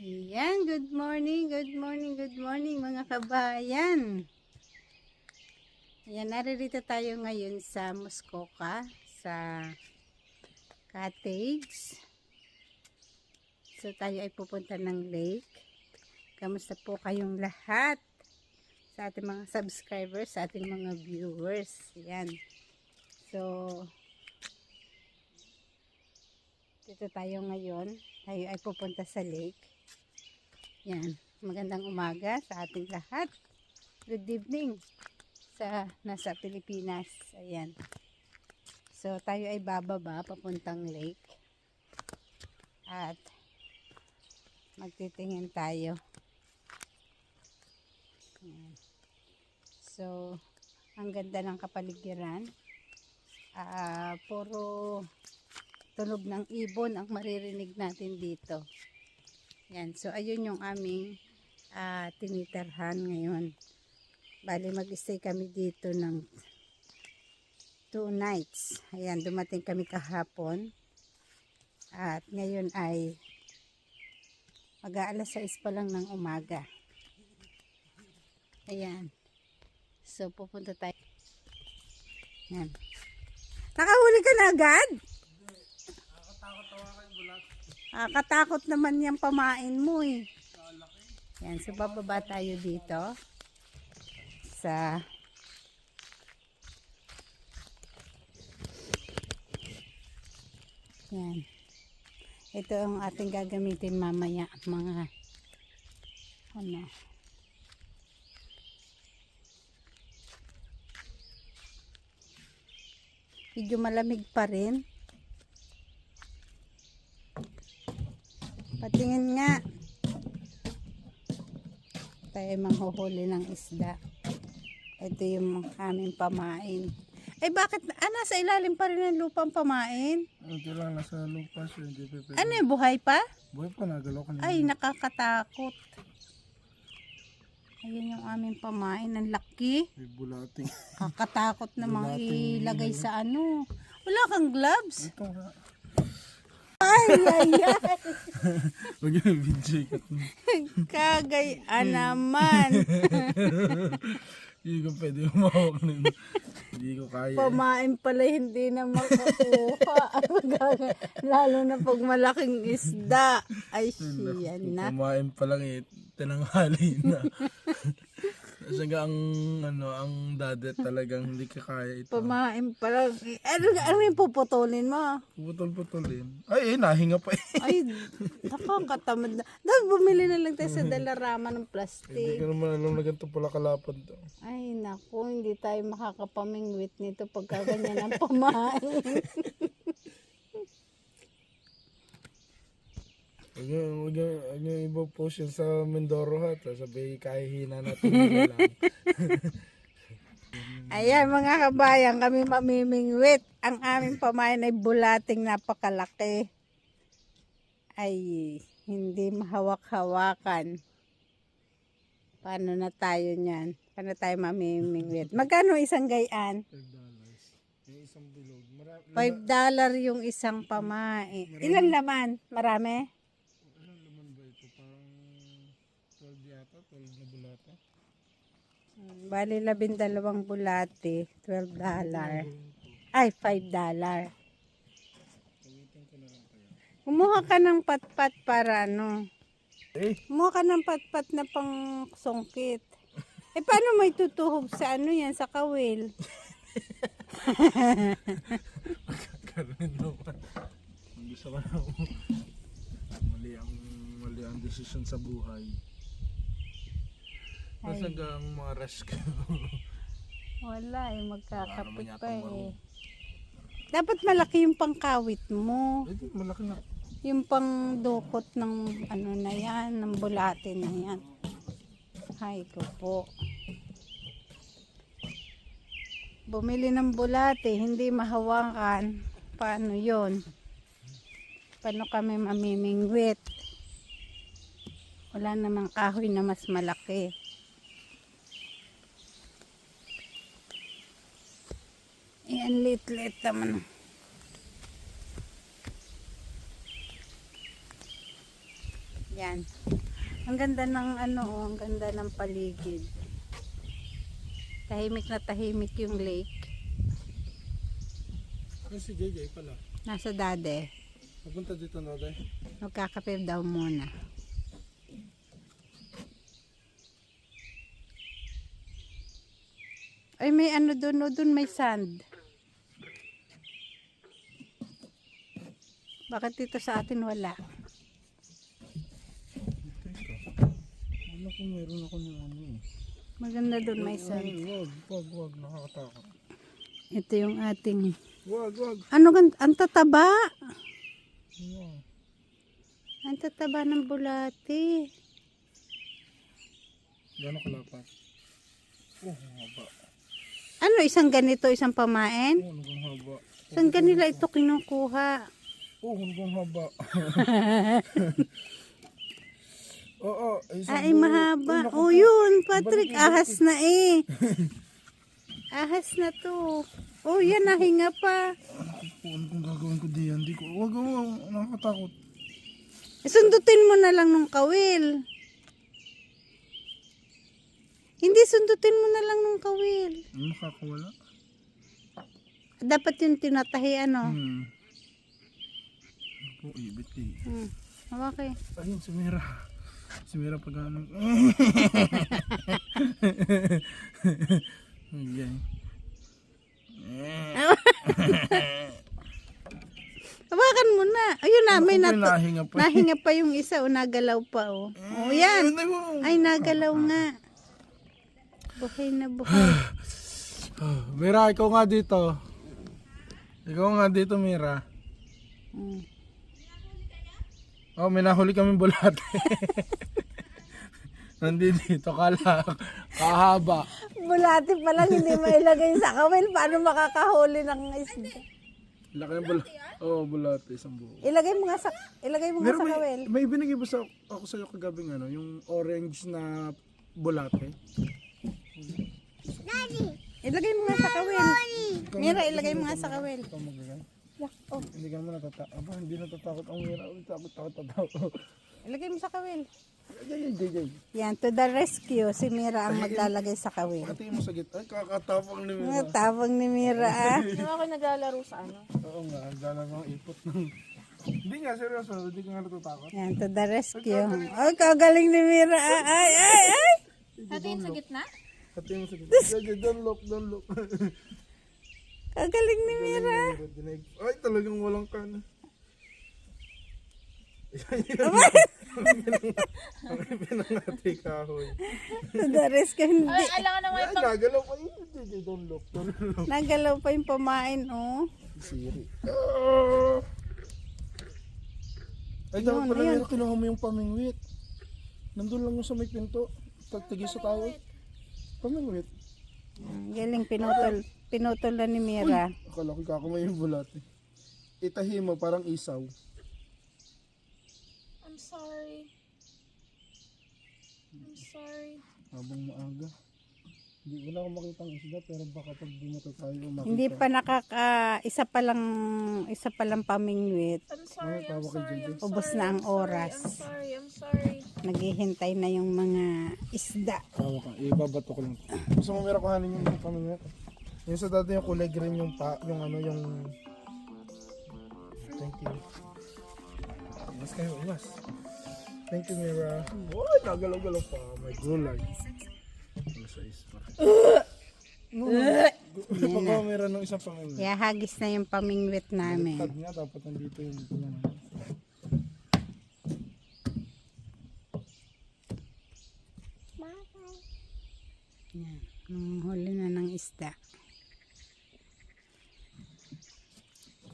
Ayan, good morning, good morning, good morning mga kabayan. Ayan, naririto tayo ngayon sa Muskoka, sa cottage. So tayo ay pupunta ng lake. Kamusta po kayong lahat? Sa ating mga subscribers, sa ating mga viewers. Ayan. So, dito tayo ngayon. Tayo ay pupunta sa lake. Yan. Magandang umaga sa ating lahat. Good evening sa nasa Pilipinas. Ayan. So, tayo ay bababa papuntang lake. At magtitingin tayo. Ayan. So, ang ganda ng kapaligiran. Ah, puro tunog ng ibon ang maririnig natin dito. Yan. So, ayun yung aming ah, tinitirhan ngayon. Bali, mag-stay kami dito ng two nights. Ayan, dumating kami kahapon. At ngayon ay mag-aalas 6 pa lang ng umaga. Ayan. So, pupunta tayo. Yan. Nakahuli ka na agad? Ah, katakot naman yung pamain mo eh. Yan, so bababa tayo dito sa Yan. Ito ang ating gagamitin mamaya mga ano Medyo malamig pa rin. Patingin nga. Tayo ay manghuhuli ng isda. Ito yung aming pamain. Eh bakit, ah, nasa ilalim pa rin ng lupang pamain? Ito lang nasa lupa siya, hindi pa pwede. Ano yung buhay pa? Buhay pa, nagalaw ka na. Ay, nakakatakot. Ayun yung aming pamain. Ang laki. May bulating. Kakatakot namang Bulating ilagay sa ano. Wala kang gloves. Ito. Ay, ay. Huwag yung video ka. Kagayaan naman. Hindi ko pwede umawak nun. Hindi ko kaya. Pamain pala hindi na makakuha. Lalo na pag malaking isda. Ay, siya na. Kumain pa lang eh. Tinanghali na. Kasi nga ang, ano, ang dadet talagang hindi ka kaya ito. Pamain pala. Ano, ano yung puputulin mo? Putol-putulin. Ay, eh, nahinga pa eh. Ay, nakakatamad na. Dahil bumili na lang tayo sa dalarama ng Hindi plastic. ko naman alam na ganito pala kalapad to. Ay, naku, hindi tayo makakapamingwit nito pagka ganyan ang pamain. Huwag yung, huwag yung, huwag yung iba post yun sa Mindoro ha. Tapos sabi, kahihina natin nila lang. Ayan mga kabayan, kami mamimingwit. Ang aming pamain ay bulating napakalaki. Ay, hindi mahawak-hawakan. Paano na tayo niyan? Paano tayo mamimingwit? Magkano isang gayaan? $5 dollars. Yung isang bilog. Marami, 5 dollar yung isang pamain. Ilan laman? Marami? Anong laman ba ito? Parang 12 yata, 12 na bulata. Hmm, Bali, labindalawang bulate, 12 dollar. Ay, 5 dollar. Kumuha ka ng patpat para ano. Eh, Kumuha ka ng patpat na pang sungkit. Eh, paano may tutuhog sa ano yan, sa kawil? karoon naman. Ko na mali ang mali ang desisyon sa buhay. Tapos hanggang mga rescue. Wala eh, magkakapit pa eh. Dapat malaki yung pangkawit mo. Eh, malaki na. Yung pang dukot ng ano na yan, ng bulate na yan. Hay ko po. Bumili ng bulate, hindi mahawakan. Paano yon? Paano kami mamimingwit? Wala namang kahoy na mas malaki. Yan, lit-lit naman. Yan. Ang ganda ng ano, oh, ang ganda ng paligid. Tahimik na tahimik yung lake. Ay, si JJ pala. Nasa dade. Napunta dito na dahil. Magkakape daw muna. Ay, may ano doon, doon may sand. Bakit dito sa atin wala? Ano kung meron ako ng ano eh. Maganda doon may. Ay, wag, wag, wag. Nakakatakot. Ito yung ating... Wag, wag. Ano gan... Ang tataba! Ano? Ang tataba ng bulati. Gano'ng kalapat? Oh, haba. Ano, isang ganito, isang pamain? Oh, haba. Saan kanila ito kinukuha? Oh, hanggang haba. Oo, oh, isang Ay, buo. mahaba. Ay, naku Oh, yun, Patrick, Balik, ahas na eh. ahas na to. Oh, yan, nahinga pa. Naku ano kung gagawin ko diyan? Di ko, wag, wag, nakakatakot. Sundutin mo na lang nung kawil. Hindi, sundutin mo na lang nung kawil. Ano nakakawala? Dapat yung tinatahi, ano. Hmm. Ako, ibit eh. Hmm. Okay. Ayun, si Mira. Si Mira pag ano. Ayan. Hawakan mo na. Ayun na, may Ako, nat- nahinga pa. nahinga pa yung isa o nagalaw pa oh. Oh, yan. Ay, nagalaw nga. Buhay na buhay. Ah, Mira, ikaw nga dito. Ikaw nga dito, Mira. Mm. Oh, may nahuli kaming bulate. Nandito dito, kala, kahaba. Bulati pa lang hindi mailagay sa kawil. Paano makakahuli ng isda? Laki ng bulate. Oo, oh, bulate, isang buo. Ilagay mo nga sa, ilagay mo nga sa may, kawil. may binigay ba sa, ako sa'yo kagabing ano, yung orange na bulate? Ilagay mo nga sa kawil. Mira, ilagay mo nga sa kawil. Ikaw magagay? Yak, oh. Hindi ka naman natatakot. Aba, hindi natatakot ang mira. Uy, takot, takot, takot. Ilagay mo sa kawil. Jay, jay, jay. Yan, to the rescue. Si Mira ang maglalagay sa kawil. Patingin mo sa gitna. Ay, kakatapang ni Mira. Ang tabang ni Mira ah. Ano ako naglalaro sa ano? Oo nga, ang gala ng ipot ng... Hindi nga, seryoso. Hindi ka nga natatakot. Yan, to the rescue. Ay, kagaling ni Mira. ah. Ay, ay, ay. Hatiin sa gitna? Patingin mo sa gitna. Jay, jay, don't look, don't look. Kagaling ni Mira. Ay, talagang walang kana. Ang pinangati kahoy. To the rescue. Hindi. Ay, alam naman Ay, nagalaw pa yun. Don't look, don't look. Nagalaw pa yung pamain, oh. Siri. Ah! Ay, dapat pala meron kinuha mo yung pamingwit. Nandun lang yung sa may pinto. Tagtagi sa tao. Pamingwit. Galing pinutol. Pinutol na ni Mira. Akala ko kakamay yung bulat eh. Itahi mo parang isaw. I'm sorry. I'm sorry. Habang maaga. Hindi wala akong makita ng isda pero baka pag bumato tayo makita. Hindi pa nakaka isa pa lang isa pa lang pamingwit. I'm sorry. I'm sorry. I'm Ubos sorry, na ang I'm sorry, oras. I'm sorry. I'm sorry. Naghihintay na yung mga isda. Tawa ka. Ibabato ko lang. Gusto mo meron kuhanin yung pamingwit? Yung sa dati yung kulay green yung pa, yung ano yung Thank you. Mas kayo, mas. Thank you, Mira. Uy, nagalaw-galaw pa. May gulay. Alas sais pa. No, pa meron ng isang pamingwit. Kaya hagis na yung pamingwit namin. Tad nga, dapat nandito yung Yan. Nung huli na ng isda.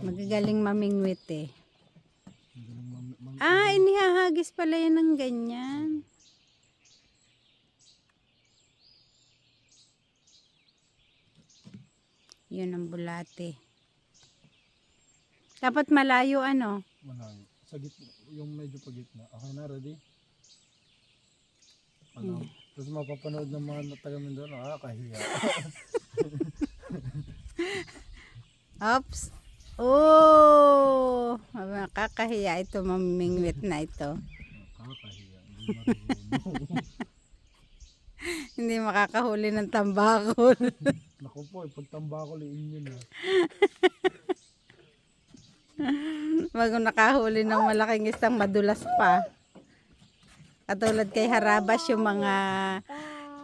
Magagaling mamingwit eh. Ah, inihahagis pala yan ng ganyan. Yun ang bulate. Dapat malayo ano. malayo. Sa gitna, yung medyo pa gitna. Okay na, ready? Ano? Tapos mapapanood ng mga taga Mindoro, ah, kahiya. Oops. Oh, makakahiya ito mamingwit na ito. Nakakahiya. Hindi makakahuli ng tambakol. Naku po, eh, pagtamba ko liin yun ah. Bago nakahuli ng malaking isang madulas pa. Katulad kay Harabas yung mga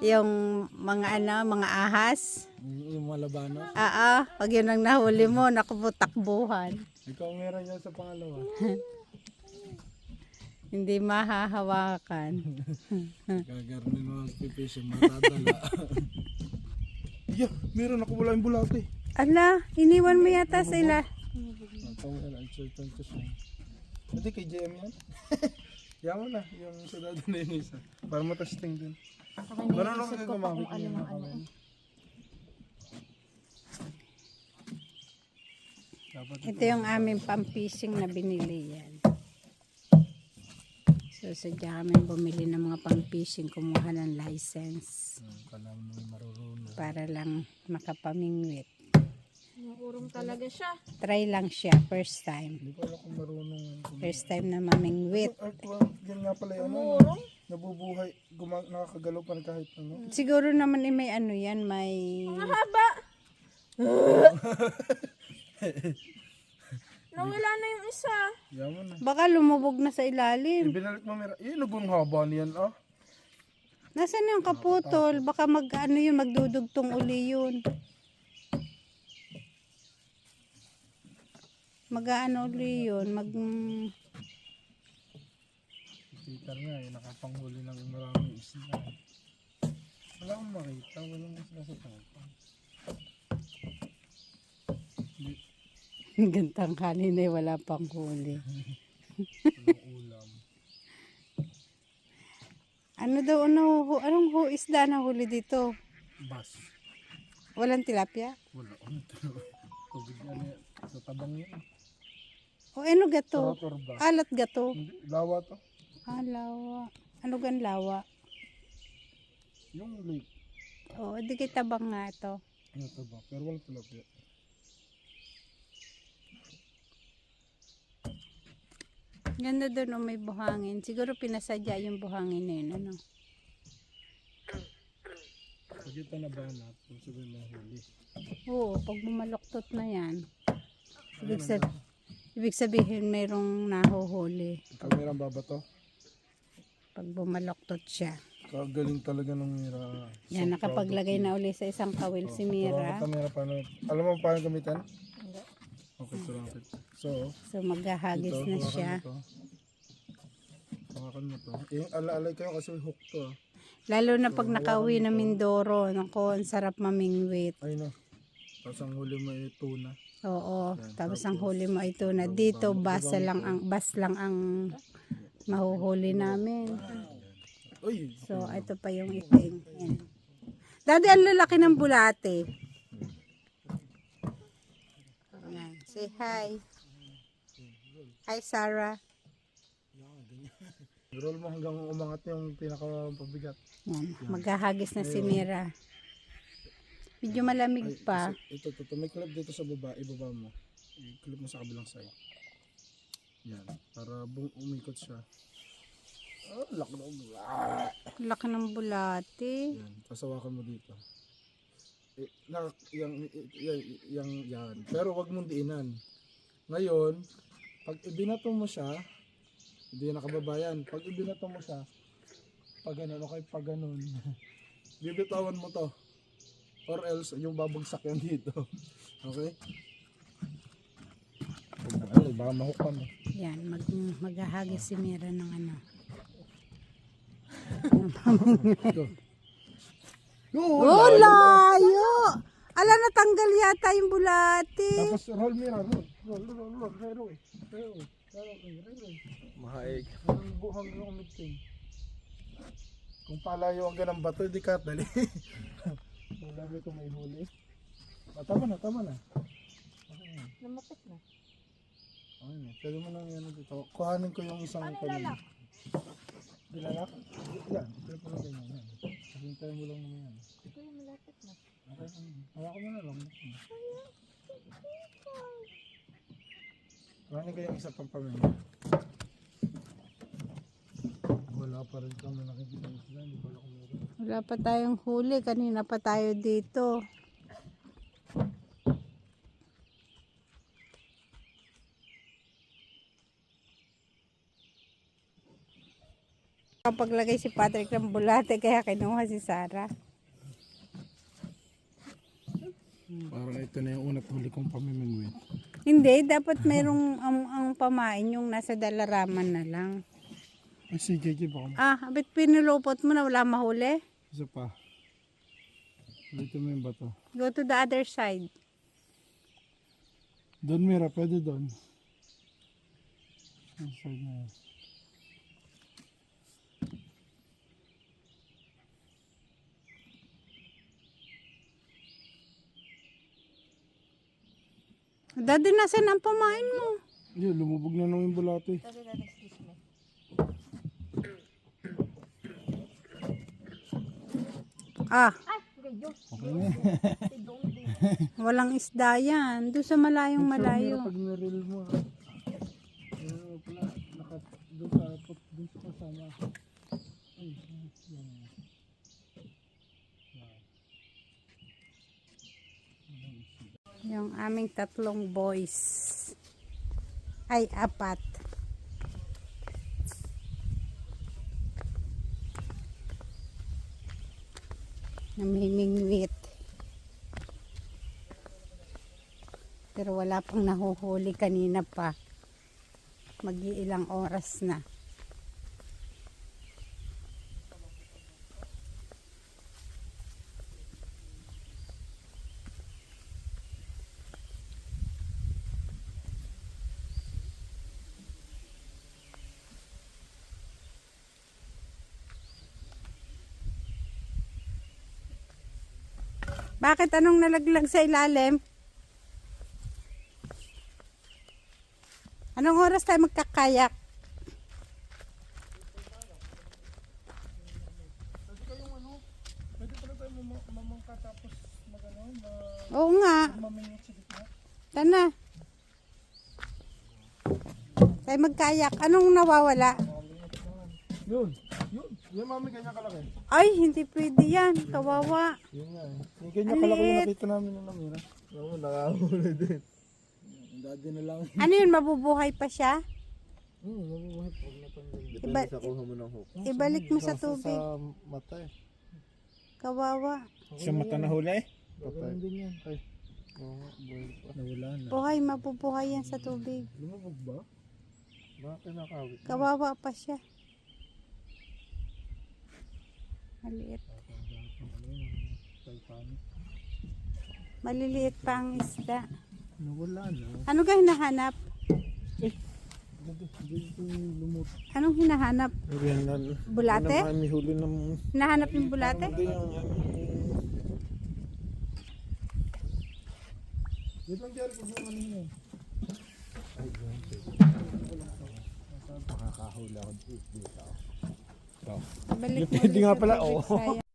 yung mga ano, mga ahas. Yung, yung mga labano. Ah, pag yun ang nahuli mo, naku takbuhan. Ikaw meron yan sa pangalawa. Hindi mahahawakan. Gagarnin mo ang pipiso, matadala. yeah, meron ako wala yung bulate. Ala, iniwan mo yata sila. Ang certain to siya. Hindi kay JM yan. Yaman na, yung sa dado na yung isa. Para matesting din. Marunong ka gumamit niya ng kamay. Dapat Ito yung aming pang-fishing na binili yan. So, sadya kami bumili ng mga pang-fishing, kumuha ng license Hmm, para lang makapamingwit. Maurong talaga siya. Try lang siya, first time. Hindi ko alam kung marunong. First time na mamingwit. Earthworm, yan nga pala yung ano. Nabubuhay, nakakagalaw pa na kahit ano. Siguro naman eh, may ano yan, may... Ang haba. Nawala na yung isa. Yaman na. Baka lumubog na sa ilalim. Ibinalik mo mira. Eh, nagong haba niyan ah. Nasaan yung kaputol? Baka mag, ano yun, magdudugtong uli yun. Mag-ano uli yun, mag... Peter nga eh, nakapanghuli ng maraming isda. Wala akong makita, walang isda sa tapang. Gantang kanina eh, wala pang huli. Ulam. Ano daw, ano, hu- anong hu, isda na huli dito? Bas. Walang tilapia? Wala. Ano to? Tubig ano yan? Sa tabang yan. O ano gato? Rotor ba? Alat gato? Hindi, lawa to. Ah, lawa. Ano gan lawa? Yung lake. O, di kita bang nga ito. Ano to ba? Pero walang tilapia. Ganda doon o may buhangin. Siguro pinasadya yung buhangin na yun, ano? Pagkita na ba na? Kung sabihin na huli. Oo, pag bumaloktot na yan. Ibig, sab- ibig sabihin mayroong nahuhuli. Kamera ba ba to? Pag bumaloktot siya. Kagaling talaga ng Mira. Yan, nakapaglagay na uli sa isang kawil si Mira. Kamera paano? Alam mo paano gamitin? Okay, so rapid. So, So maghahagis na hawakan siya. mo to. Hawakan mo to. Eh, ala-alay kayo kasi hook to. ah. Lalo na pag nakauwi na Mindoro. Naku, ang sarap mamingwit. Ay no. Tapos ang huli mo ay tuna. Oo, tapos ang huli mo ito na dito basa lang ang bas lang ang mahuhuli namin. Uy! So ito pa yung iting. Yan. Daddy, ang lalaki ng bulate. Yan. Say hi. Hi, Sarah. Roll mo hanggang umangat yung pinaka-pabigat. Yan. Maghahagis na si Mira. Medyo malamig pa. Ito, ito, ito. May clip dito sa baba. Ibaba mo. I-clip mo sa kabilang side. Yan. Para bung umikot siya. Oh, laki na. Ah! Laki ng bulate. Yan. Tapos hawakan mo dito. Eh, na, yang, yang, yang, yan. Pero wag mong diinan. Ngayon, pag ibinato mo siya, hindi nakababayan. Pag ibinato mo siya, pag ganun, okay, pag ganun. Bibitawan mo to. Or else, yung babagsak yan dito. Okay? Ay, baka mahuk ka mo. Yan, mag, maghahagis si Mira ng ano. Oh, layo! Ala, natanggal yata yung bulate. Tapos roll mira, roll. Roll, roll, roll, roll. Roll, roll. Roll, roll, roll. Mahaig. Ang buhang ng umiting. Kung palayo ang ganang bato, di ka dali. Kung labi ko may huli. Ah, tama na, tama na. Namatik na. Okay na, pwede mo nang yan dito. Kuhanin ko yung isang Ano kanina. lalak? Dilalak? Yan, pwede mo Hintayin mo lang naman yan. Ito yung malapit na. Okay, hawakan mo na lang. Kuhanin ko yung isa pang pamilya. Wala pa rin kami nakikita sila. Hindi pala meron. Wala pa tayong huli. Kanina pa tayo dito. Kapaglagay si Patrick ng bulate kaya kinuha si Sarah. Parang ito na yung una't huli kong pamimingwit. Hindi, dapat merong ang, ang pamain yung nasa dalaraman na lang. Ay, si JJ baka Ah, abit pinulupot mo na wala mahuli? isa pa. Dito mo yung bato. Go to the other side. Doon Mira, pwede doon. Ang side na yan. Daddy, nasan ang pamain mo? Hindi, lumubog na naman yung bulate. Ah, Okay na. walang isda yan. Doon sa malayong malayo. Pag nireel mo, ah. Doon sa kasama. Ay, yan. Yung aming tatlong boys. Ay, apat. Namimingwit. Pero wala pang nahuhuli kanina pa. Mag-iilang oras na. Bakit anong nalaglag sa ilalim? Anong oras tayo magkakayak? Oo nga. Tana. Tayo magkayak. Anong nawawala? Yun. Yung mami kanya kalaki. Ay, hindi pwede yan. Kawawa. Yun nga eh. Yung kanya Ang kalaki yung liit. nakita namin ng namira. Oo, nakahuli din. Ang daddy na lang. Ano yun, mabubuhay pa siya? Hmm, mabubuhay pag natanggal. Iba- kuha mo ng hook. ibalik mo sa tubig. Sa mata eh. Kawawa. Sa mata na huli? Patay. din yan. Ay. Oo nga, buhay pa. Nawala na. Buhay, mabubuhay yan sa tubig. Lumabog ba? Bakit kinakawit? Kawawa pa siya. Maliit. Maliliit pa ang isda. Nawala na. Ano ka hinahanap? Ko lumot. Anong hinahanap? Bulate? Hinahanap yung bulate? Wait lang, Jerry. Kung ano yun. Ay, Makakahula ako dito. Balik mo Pwede ulit nga pala, oo. sayang.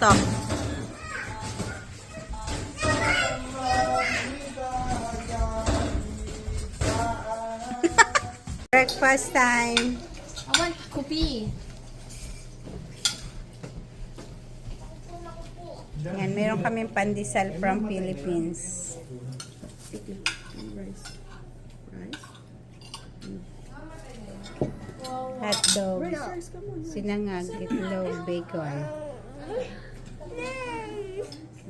Stop. Breakfast time. I want kopi. Yan, meron kaming pandesal from Philippines. hotdog, sinangag, itlog, bacon.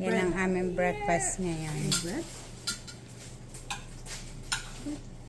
Yan ang aming breakfast ngayon.